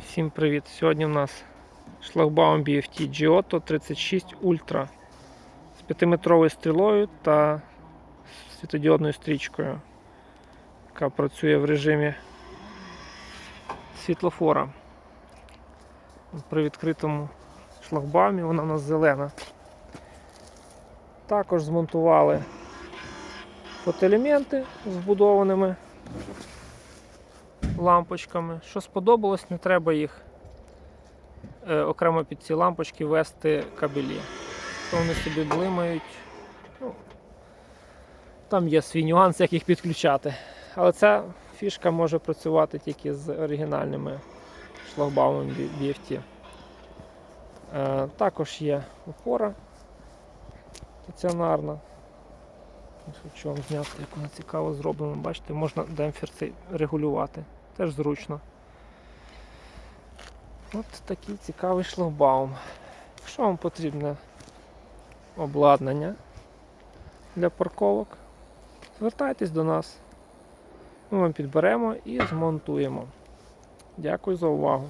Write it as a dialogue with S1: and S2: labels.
S1: Всім привіт! Сьогодні у нас шлагбаум BFT Giotto 36 Ultra з 5-метровою стрілою та світодіодною стрічкою, яка працює в режимі світлофора. При відкритому шлагбаумі вона у нас зелена. Також змонтували фотоелементи з вбудованими лампочками. Що сподобалось, не треба їх е, окремо під ці лампочки вести кабелі. То вони собі блимають. Ну, там є свій нюанс, як їх підключати. Але ця фішка може працювати тільки з оригінальними шлагбаумами BFT. Е, також є опора стаціонарна. Хочу вам зняти, як вона цікаво зроблена. Бачите, можна демпфер цей регулювати. Теж зручно. От такий цікавий шлагбаум. Якщо вам потрібне обладнання для парковок, звертайтесь до нас. Ми вам підберемо і змонтуємо. Дякую за увагу.